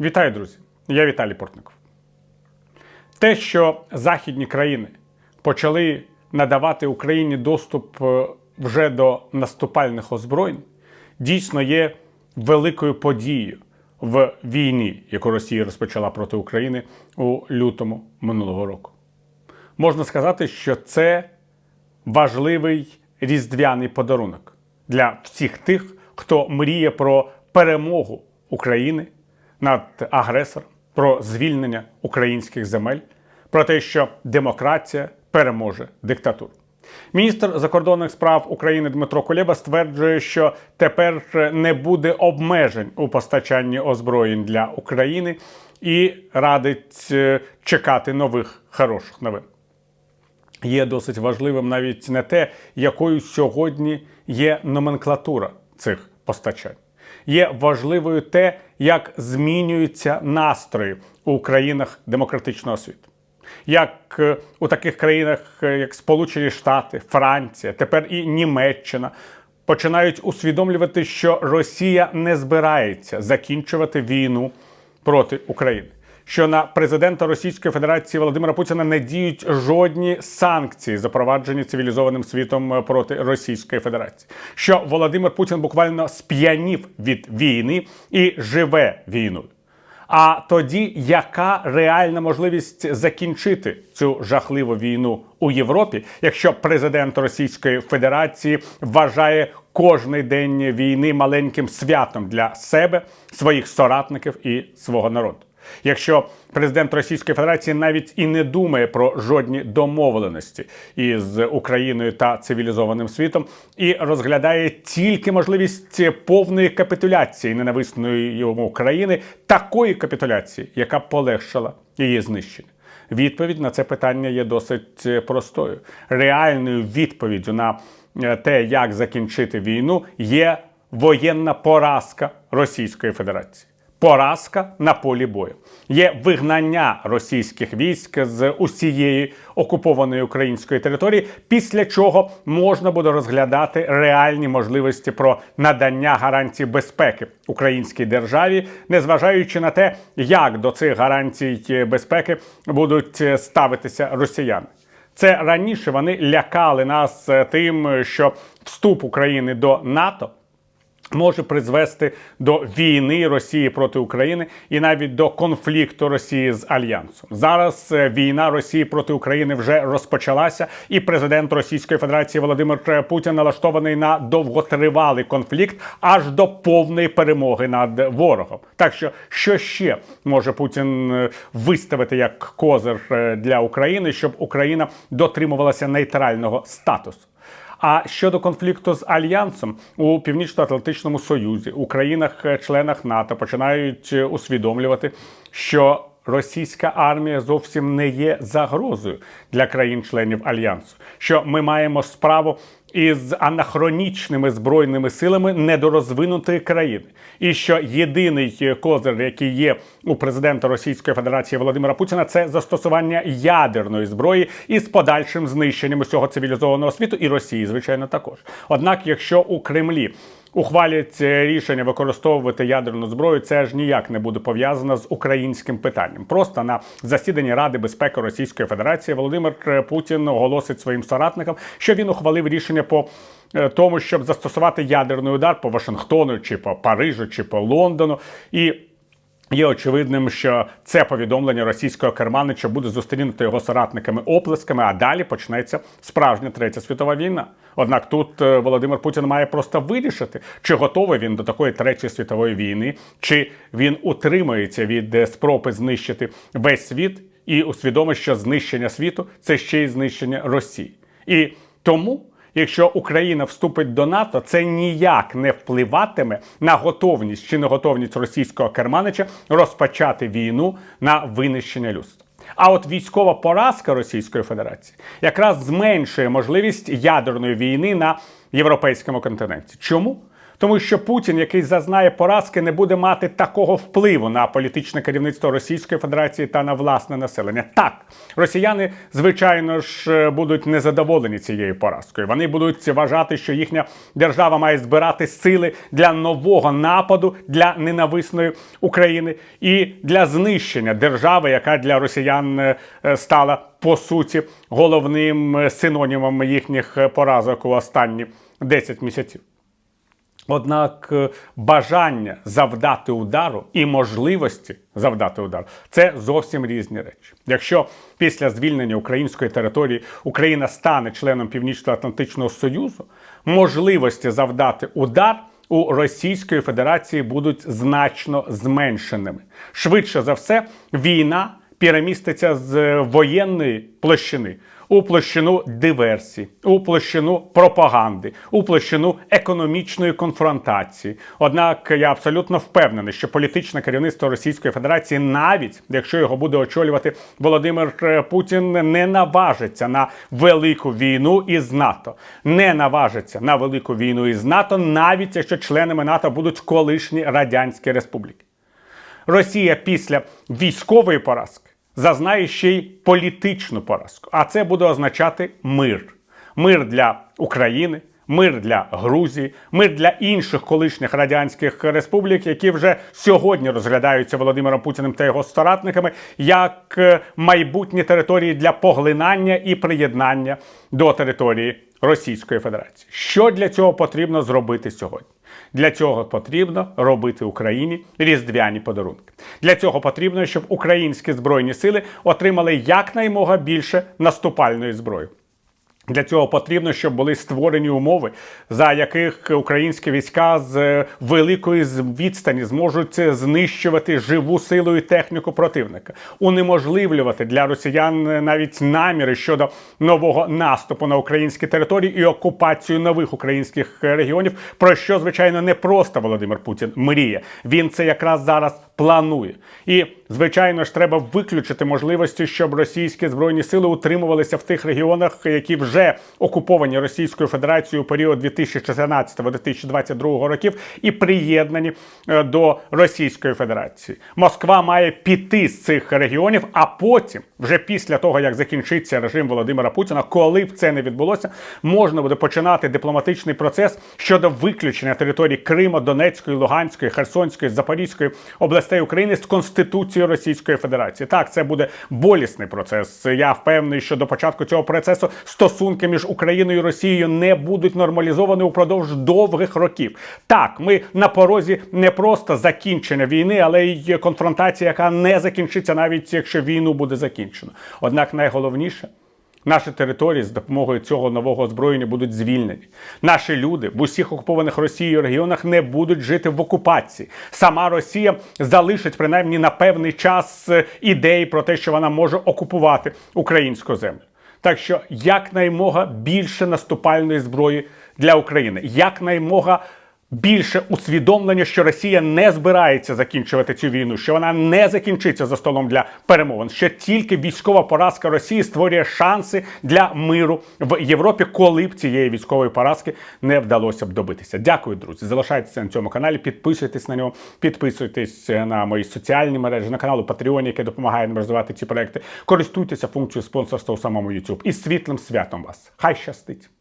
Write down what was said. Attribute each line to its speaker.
Speaker 1: Вітаю, друзі! Я Віталій Портников. Те, що західні країни почали надавати Україні доступ е, вже до наступальних озброєнь, дійсно є великою подією в війні, яку Росія розпочала проти України у лютому минулого року. Можна сказати, що це важливий різдвяний подарунок для всіх тих, хто мріє про перемогу України над агресором, про звільнення українських земель, про те, що демократія переможе диктатуру. Міністр закордонних справ України Дмитро Кулеба стверджує, що тепер не буде обмежень у постачанні озброєнь для України і радить е, чекати нових хороших новин є досить важливим навіть не те, якою сьогодні є номенклатура цих постачань. Є важливою те, як змінюються настрої у країнах демократичного світу. Як е, у таких країнах, е, як Сполучені Штати, Франція, тепер і Німеччина починають усвідомлювати, що Росія не збирається закінчувати війну проти України що на президента Російської Федерації Володимира Путіна не діють жодні санкції, запроваджені цивілізованим світом проти Російської Федерації, що Володимир Путін буквально сп'янів від війни і живе війною. А тоді яка реальна можливість закінчити цю жахливу війну у Європі, якщо президент Російської Федерації вважає кожний день війни маленьким святом для себе, своїх соратників і свого народу? Якщо президент Російської Федерації навіть і не думає про жодні домовленості із Україною та цивілізованим світом, і розглядає тільки можливість повної капітуляції ненависної йому країни, такої капітуляції, яка полегшила її знищення. Відповідь на це питання є досить простою. Реальною відповіддю на е, те, як закінчити війну, є воєнна поразка Російської Федерації поразка на полі бою. Є вигнання російських військ з усієї окупованої української території, після чого можна буде розглядати реальні можливості про надання гарантій безпеки українській державі, незважаючи на те, як до цих гарантій безпеки будуть ставитися росіяни. Це раніше вони лякали нас тим, що вступ України до НАТО може призвести до війни Росії проти України і навіть до конфлікту Росії з альянсом. Зараз е, війна Росії проти України вже розпочалася, і президент Російської Федерації Володимир Путін налаштований на довготривалий конфлікт аж до повної перемоги над ворогом. Так що, що ще може Путін е, виставити як козир е, для України, щоб Україна дотримувалася нейтрального статусу? А щодо конфлікту з альянсом у північно-атлантичному союзі у країнах-членах НАТО починають е, усвідомлювати, що російська армія зовсім не є загрозою для країн-членів альянсу, що ми маємо справу із анахронічними збройними силами недорозвинутої країни, і що єдиний козир, який є у президента Російської Федерації Володимира Путіна, це застосування ядерної зброї із подальшим знищенням усього цивілізованого світу і Росії, звичайно, також. Однак, якщо у Кремлі ухвалять рішення використовувати ядерну зброю, це ж ніяк не буде пов'язано з українським питанням. Просто на засіданні Ради безпеки Російської Федерації Володимир Путін оголосить своїм соратникам, що він ухвалив рішення по е, тому, щоб застосувати ядерний удар по Вашингтону, чи по Парижу, чи по Лондону і. Є очевидним, що це повідомлення російського керманича буде зустрінуто його соратниками оплесками, а далі почнеться справжня третя світова війна. Однак тут е, Володимир Путін має просто вирішити, чи готовий він до такої третьої світової війни, чи він утримується від е, спроби знищити весь світ і усвідомить, що знищення світу це ще й знищення Росії. І тому. Якщо Україна вступить до НАТО, це ніяк не впливатиме на готовність чи неготовність російського керманича розпочати війну на винищення людства. А от військова поразка Російської Федерації якраз зменшує можливість ядерної війни на європейському континенті. Чому? Тому що Путін, який зазнає поразки, не буде мати такого впливу на політичне керівництво Російської Федерації та на власне населення. Так, росіяни, звичайно ж, будуть незадоволені цією поразкою. Вони будуть вважати, що їхня держава має збирати сили для нового нападу для ненависної України і для знищення держави, яка для росіян е, стала по суті головним е, синонімом їхніх е, поразок у останні 10 місяців. Однак е, бажання завдати удару і можливості завдати удару це зовсім різні речі. Якщо після звільнення української території Україна стане членом Північно-Атлантичного Союзу, можливості завдати удар у Російської Федерації будуть значно зменшеними. Швидше за все, війна переміститься з воєнної площини у площину диверсії, у площину пропаганди, у площину економічної конфронтації. Однак я абсолютно впевнений, що політичне керівництво Російської Федерації, навіть якщо його буде очолювати Володимир е, Путін, не наважиться на велику війну із НАТО, не наважиться на велику війну із НАТО, навіть якщо членами НАТО будуть колишні радянські республіки. Росія після військової поразки зазнає ще й політичну поразку. А це буде означати мир. Мир для України, мир для Грузії, мир для інших колишніх радянських республік, які вже сьогодні розглядаються Володимиром Путіним та його соратниками як е, майбутні території для поглинання і приєднання до території Російської Федерації. Що для цього потрібно зробити сьогодні? Для цього потрібно робити Україні різдвяні подарунки. Для цього потрібно, щоб українські збройні сили отримали якнаймога більше наступальної зброї. Для цього потрібно, щоб були створені умови, за яких українські війська з великої відстані зможуть знищувати живу силу і техніку противника, унеможливлювати для росіян навіть наміри щодо нового наступу на українські території і окупацію нових українських регіонів. Про що звичайно не просто Володимир Путін мріє. Він це якраз зараз планує. І звичайно ж треба виключити можливості, щоб російські збройні сили утримувалися в тих регіонах, які вже окуповані Російською Федерацією у період 2014-2022 років, і приєднані е, до Російської Федерації. Москва має піти з цих регіонів, а потім, вже після того як закінчиться режим Володимира Путіна, коли б це не відбулося, можна буде починати дипломатичний процес щодо виключення територій Криму, Донецької, Луганської, Херсонської, Запорізької областей України з Конституцією Російської Федерації. Так, це буде болісний процес. Я впевнений, що до початку цього процесу стосунки між Україною і Росією не будуть нормалізовані упродовж довгих років. Так, ми на порозі не просто закінчення війни, але й конфронтація, яка не закінчиться, навіть якщо війну буде закінчено. Однак найголовніше. Наші території з допомогою цього нового озброєння будуть звільнені. Наші люди в усіх окупованих Росією регіонах не будуть жити в окупації. Сама Росія залишить принаймні на певний час е, ідеї про те, що вона може окупувати українську землю. Так що якнаймога більше наступальної зброї для України, якнаймога більше усвідомлення, що Росія не збирається закінчувати цю війну, що вона не закінчиться за столом для перемовин. Що тільки військова поразка Росії створює шанси для миру в Європі, коли б цієї військової поразки не вдалося б добитися. Дякую, друзі. Залишайтеся на цьому каналі, підписуйтесь на нього, підписуйтесь на мої соціальні мережі, на каналу Patreon, який допомагає нам розвивати ці проекти. Користуйтеся функцією спонсорства у самому YouTube. І світлим святом вас. Хай щастить!